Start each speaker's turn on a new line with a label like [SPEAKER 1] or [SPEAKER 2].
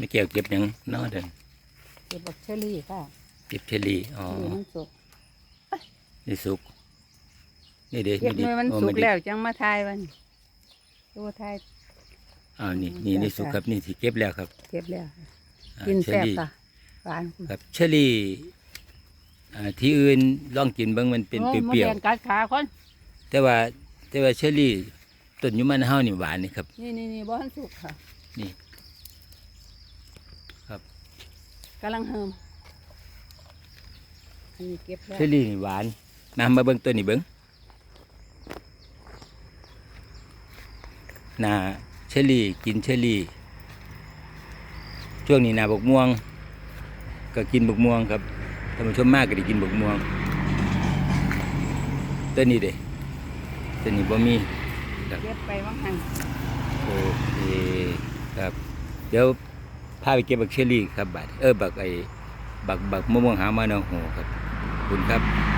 [SPEAKER 1] ไม่เกี่ยวเก็บหยังเนอเดิน
[SPEAKER 2] เก็บบักเชอรี่ค่ะ
[SPEAKER 1] เก็บเชอรี่อ๋อ
[SPEAKER 2] เชอรี่มันสุก
[SPEAKER 1] นี่สุกนี่เด็
[SPEAKER 2] เก็บหน่วยมัน
[SPEAKER 1] โอ้
[SPEAKER 2] สุก
[SPEAKER 1] ไได้
[SPEAKER 2] แล้วจังมาทายวันตัวทาย
[SPEAKER 1] อ้าวนี่นี่นี่สุกครับนี่ที่เก็บแล้วครับ
[SPEAKER 2] เก็บแล้ว
[SPEAKER 1] อ่า
[SPEAKER 2] กิน
[SPEAKER 1] เชอ
[SPEAKER 2] แซ่บ
[SPEAKER 1] รี่
[SPEAKER 2] ค่ะหวาน
[SPEAKER 1] ครับเชอรี่อ่าที่อื่นลองกินเบิ่งมันเป็น
[SPEAKER 2] โอ้
[SPEAKER 1] เปรี้ยว
[SPEAKER 2] มดแดงกัดขาคน
[SPEAKER 1] ๆแต่ว่าแต่ว่าเชอรี่ต้นอยุมันเฮานี่หวานนี่ครับ
[SPEAKER 2] นี่นี่นี่บ่ทันสุกค่ะ
[SPEAKER 1] นี่ ครับ
[SPEAKER 2] กำลังเฮิมอันนี้เก็บแล้ว
[SPEAKER 1] เชอรี่นี่หวานนำมาเบิ่งตัวนี้เบิ่งหนาเชอรี่กินเชอรี่ ช่วงนี้หนาบกม่วง ก็กินบกม่วงครับท่านผู้ชมมากก็ได้กินบกม่วงตัวนี้เด้ตัวนี้บ่มี
[SPEAKER 2] เก็บไปว่างหัน
[SPEAKER 1] โอเคครับเดี๋ยว พาไปเก็บบักเชอรี่ครับบัดเออบักไอ้บักบักมะม่วงหามะนาวโหครับคุณครับ